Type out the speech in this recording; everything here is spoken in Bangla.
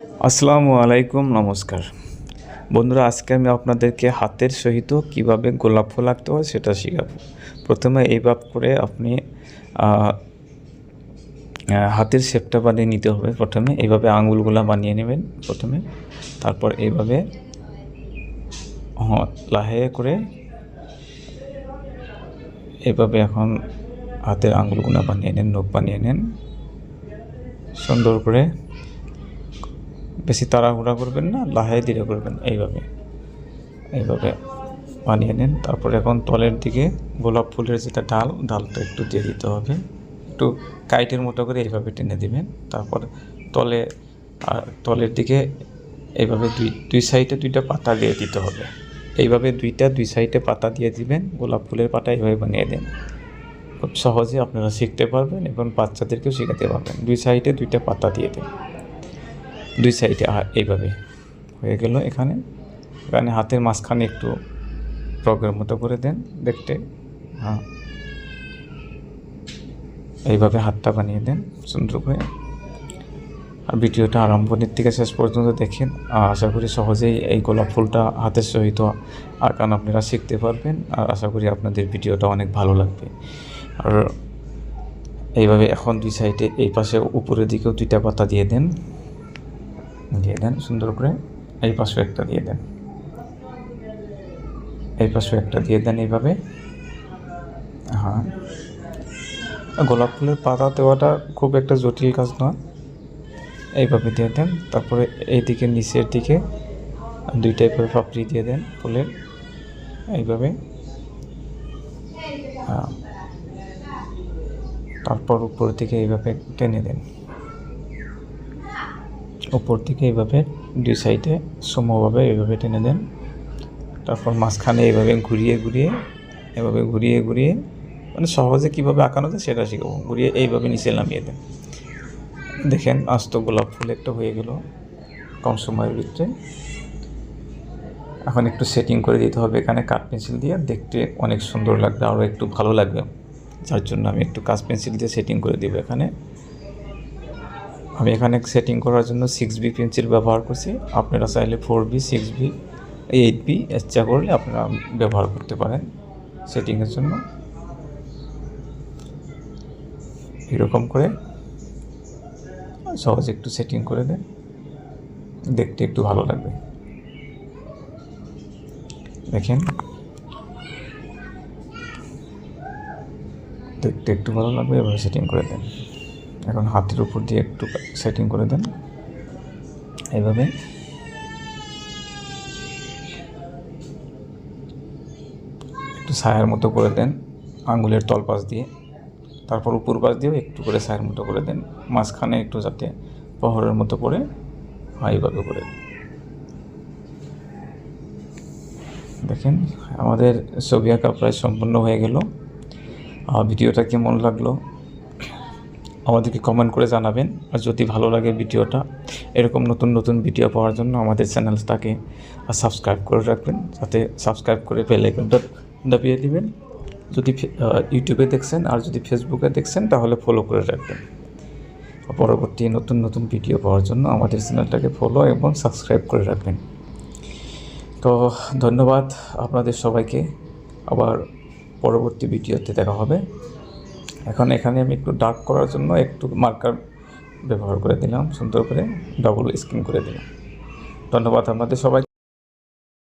আসসালামু আলাইকুম, নমস্কার। বন্ধুরা, আজকে আমি আপনাদেরকে হাতের সহিত কীভাবে গোলাপ ফুল আঁকতে হয় সেটা শেখাবো। প্রথমে এইভাবে করে আপনি হাতের শেপটা বানিয়ে নিতে হবে প্রথমে। এইভাবে আঙুলগুলা বানিয়ে নেবেন প্রথমে। তারপর এইভাবে লাহে করে এভাবে এখন হাতের আঙুলগুলা বানিয়ে নেন, নখ বানিয়ে নেন। সুন্দর করে বেশি তাড়াহুড়া করবেন না লাহে ধীরে করবেন, এইভাবে। এইভাবে বানিয়ে নিন। তারপরে এখন তলের দিকে গোলাপ ফুলের যেটা ডাল, ডালটা একটু দিয়ে দিতে হবে। একটু কাইটের মতো করে এইভাবে টেনে দিবেন। তারপর তলে তলের দিকে এইভাবে দুই দুই সাইডে দুইটা পাতা দিয়ে দিতে হবে। এইভাবে দুইটা, দুই সাইডে পাতা দিয়ে দিবেন, গোলাপ ফুলের পাতা এইভাবে বানিয়ে দেন। খুব সহজে আপনারা শিখতে পারবেন এবং বাচ্চাদেরকেও শেখাতে পারবেন। দুই সাইডে দুইটা পাতা দিয়ে দেন। দুই সাইডে এইভাবে হয়ে গেল এখানে। এখানে হাতের মাঝখানে একটু প্রগের মতো করে দেন দেখতে। হ্যাঁ। এইভাবে হাতটা বানিয়ে দেন, সুন্দর করে। আর ভিডিওটা আরম্ভের থেকে শেষ পর্যন্ত দেখেন। আশা করি সহজেই এই গোলাপ ফুলটা হাতের সহিত আঁকান আপনারা শিখতে পারবেন। আর আশা করি আপনাদের ভিডিওটা অনেক ভালো লাগবে। আর এইভাবে এখন দুই সাইডে, এই পাশে উপরের দিকেও দুইটা পাতা দিয়ে দেন। দিয়ে দেন, সুন্দর করে এই পাশেও একটা দিয়ে দেন। এই পাশেও একটা দিয়ে দেন এইভাবে। হ্যাঁ গোলাপ ফুলের পাতা দেওয়াটা খুব একটা জটিল কাজ নয়। এইভাবে দিয়ে দেন, তারপরে এইদিকে নিচের দিকে দুই টাইপের পাপড়ি দিয়ে দেন ফুলের। এইভাবে। হ্যাঁ তারপর উপর থেকে এইভাবে টেনে দেন। উপর থেকে এইভাবে দুই সাইডে সমভাবে এইভাবে টেনে দেন। তারপর মাঝখানে এইভাবে ঘুরিয়ে ঘুরিয়ে, এভাবে ঘুরিয়ে ঘুরিয়ে মানে সহজে কীভাবে আঁকানো যায় সেটা শিখাবো। ঘুরিয়ে এইভাবে নিচে নামিয়ে দেন। দেখেন, আস্ত গোলাপ ফুল একটা হয়ে গেল কম সময়ের ভিতরে। এখন একটু সেটিং করে দিতে হবে এখানে কাঠ পেন্সিল দিয়ে। দেখতে অনেক সুন্দর লাগবে, আরও একটু ভালো লাগবে। যার জন্য আমি একটু কাঠ পেন্সিল দিয়ে সেটিং করে দেবো এখানে। আমি এখানে সেটিং করার জন্য সিক্স বি পেন্সিল ব্যবহার করছি। আপনারা চাইলে four B six B eight B ইচ্ছা করলে আপনারা ব্যবহার করতে পারেন সেটিংয়ের জন্য। এরকম করে সহজে একটু সেটিং করে দেন। দেখতে একটু ভালো লাগবে। দেখেন। দেখতে একটু ভালো লাগবে, এভাবে সেটিং করে দেন। এখন হাতের উপর দিয়ে একটু সেটিং করে দেন। এইভাবে একটু ছায়ার মতো করে দেন, আঙ্গুলের তলপাশ দিয়ে। তারপর উপর পাশ দিয়েও একটু করে ছায়ার মতো করে দেন। মাঝখানে একটু যাতে পহরের মতো করে এইভাবে করে। দেখেন, আমাদের ছবি আঁকা প্রায় সম্পূর্ণ হয়ে গেল। ভিডিওটা কেমন লাগল? আমাদেরকে কমেন্ট করে জানাবেন। আর যদি ভালো লাগে ভিডিওটা, এরকম নতুন নতুন ভিডিও পাওয়ার জন্য আমাদের চ্যানেলটাকে সাবস্ক্রাইব করে রাখবেন। যাতে সাবস্ক্রাইব করে বেল আইকনটা দাবিয়ে দিবেন। যদি ইউটিউবে দেখছেন আর যদি ফেসবুকে দেখছেন, তাহলে ফলো করে রাখবেন। পরবর্তী নতুন নতুন ভিডিও পাওয়ার জন্য আমাদের চ্যানেলটাকে ফলো এবং সাবস্ক্রাইব করে রাখবেন। তো ধন্যবাদ আপনাদের সবাইকে। আবার পরবর্তী ভিডিওতে দেখা হবে। এখন এখানে আমি একটু ডার্ক করার জন্য একটু মার্কার ব্যবহার করে দিলাম, সুন্দর করে ডবল স্ক্রিন করে দিলাম। ধন্যবাদ আপনাদের সবাই